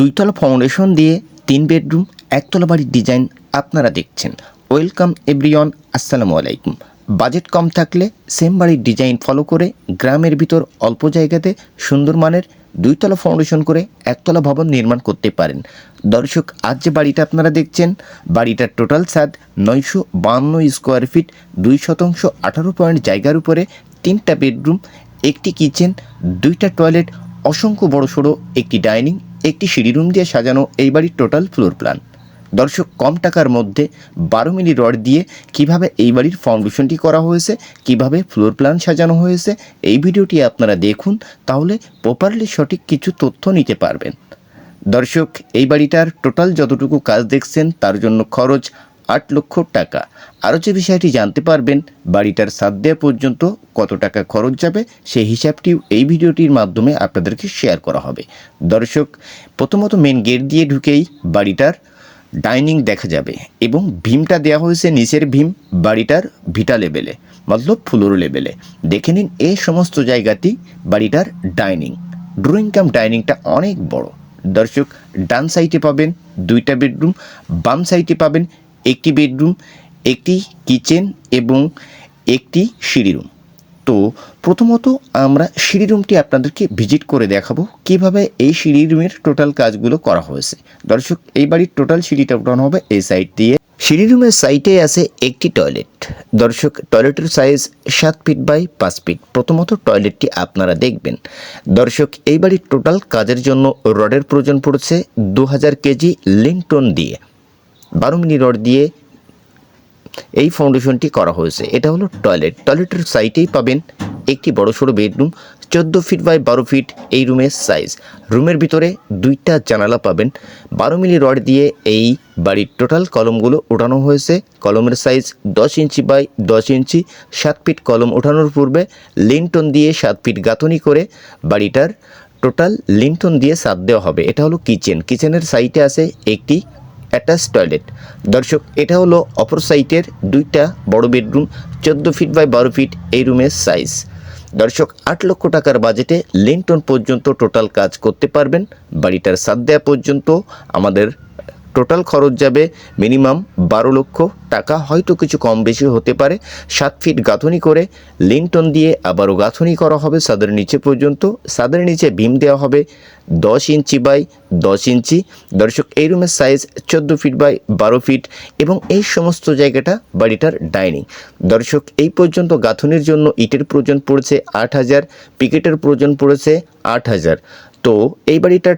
দুইতলা foundation দিয়ে তিন bedroom একতলা বাড়ির ডিজাইন আপনারা দেখছেন। ওয়েলকাম এভরিওয়ান আসসালামু আলাইকুম। বাজেট কম থাকলে সেম বাড়ির ডিজাইন ফলো করে গ্রামের ভিতর অল্প জায়গাতে সুন্দর মানের দুইতলা ফাউন্ডেশন করে একতলা ভবন নির্মাণ করতে পারেন। দর্শক, আজ যে বাড়িটা আপনারা দেখছেন, বাড়িটার টোটাল ছাদ নয়শো বান্ন স্কোয়ার ফিট দুই শতাংশ আঠারো পয়েন্ট জায়গার উপরে তিনটা বেডরুম একটি কিচেন দুইটা টয়লেট অসংখ্য বড় সড়ো একটি ডাইনিং, একটি সিঁড়ি রুম দিয়ে সাজানো এই বাড়ির টোটাল ফ্লোর প্ল্যান। দর্শক, কম টাকার মধ্যে বারো মিলি রড দিয়ে কীভাবে এই বাড়ির ফাউন্ডেশনটি করা হয়েছে, কীভাবে ফ্লোর প্ল্যান সাজানো হয়েছে, এই ভিডিওটি আপনারা দেখুন, তাহলে প্রপারলি সঠিক কিছু তথ্য নিতে পারবেন। দর্শক, এই বাড়িটার টোটাল যতটুকু কাজ দেখছেন, তার জন্য খরচ আট লক্ষ টাকা। আরও যে বিষয়টি জানতে পারবেন, বাড়িটার সাত দেওয়া পর্যন্ত কত টাকা খরচ যাবে, সেই হিসাবটিও এই ভিডিওটির মাধ্যমে আপনাদেরকে শেয়ার করা হবে। দর্শক, প্রথমত মেন গেট দিয়ে ঢুকেই বাড়িটার ডাইনিং দেখা যাবে এবং ভীমটা দেওয়া হয়েছে নিচের ভীম, বাড়িটার ভিটা লেভেলে মতলব ফ্লোর লেভেলে দেখে নিন এই সমস্ত জায়গাটি বাড়িটার ডাইনিং ড্রয়িং কাম ডাইনিংটা অনেক বড়। দর্শক, ডান সাইডে পাবেন দুইটা বেডরুম বাম সাইডে পাবেন একটি বেডরুম, একটি কিচেন এবং একটি সিঁড়ি রুম। তো প্রথমত আমরা সিঁড়ি রুমটি আপনাদেরকে ভিজিট করে দেখাবো কীভাবে এই সিঁড়ি রুমের টোটাল কাজগুলো করা হয়েছে। দর্শক, এই বাড়ির টোটাল সিঁড়িটা উঠানো হবে এই সাইড দিয়ে। সিঁড়ি রুমের সাইটে আছে একটি টয়লেট। দর্শক, টয়লেটের সাইজ সাত ফিট বাই পাঁচ ফিট। প্রথমত টয়লেটটি আপনারা দেখবেন। দর্শক, এই বাড়ির টোটাল কাজের জন্য রডের প্রয়োজন পড়েছে দু হাজার কেজি লিংটন দিয়ে। বারো মিলি রড দিয়ে এই ফাউন্ডেশনটি করা হয়েছে। এটা হলো টয়লেট টয়লেটের সাইটেই পাবেন একটি বড় সড়ো বেডরুম চোদ্দ ফিট বাই বারো ফিট এই রুমের সাইজ রুমের ভিতরে দুইটা জানালা পাবেন। বারো মিলি রড দিয়ে এই বাড়ির টোটাল কলমগুলো ওঠানো হয়েছে। কলমের সাইজ দশ ইঞ্চি বাই দশ ইঞ্চি, সাত ফিট কলম ওঠানোর পূর্বে লিনটন দিয়ে সাত ফিট গাঁথনি করে বাড়িটার টোটাল লিনটন দিয়ে সাত দেওয়া হবে। এটা হলো কিচেন কিচেনের সাইটে আছে একটি অ্যাটাচ টয়লেট। দর্শক, এটা হলো অপর সাইটের দুইটা বড় বেডরুম, চোদ্দ ফিট বাই বারো ফিট এই রুমের সাইজ। দর্শক, আট লক্ষ টাকার বাজেটে লিন্টন পর্যন্ত টোটাল কাজ করতে পারবেন। বাড়িটার সাদ দেয়া পর্যন্ত আমাদের টোটাল খরচ যাবে মিনিমাম বারো লক্ষ টাকা, হয়তো কিছু কম বেশি হতে পারে। সাত ফিট গাঁথনি করে লিনটন দিয়ে আবারও গাঁথনি করা হবে সাদের নিচে পর্যন্ত। সাদের নিচে ভীম দেওয়া হবে দশ ইঞ্চি বাই দশ ইঞ্চি। দর্শক, এই রুমের সাইজ চোদ্দ ফিট বাই বারো ফিট এবং এই সমস্ত জায়গাটা বাড়িটার ডাইনিং দর্শক, এই পর্যন্ত গাঁথনির জন্য ইটের প্রয়োজন পড়েছে আট হাজার, পিকেটের প্রয়োজন পড়েছে আট হাজার। তো এই বাড়িটার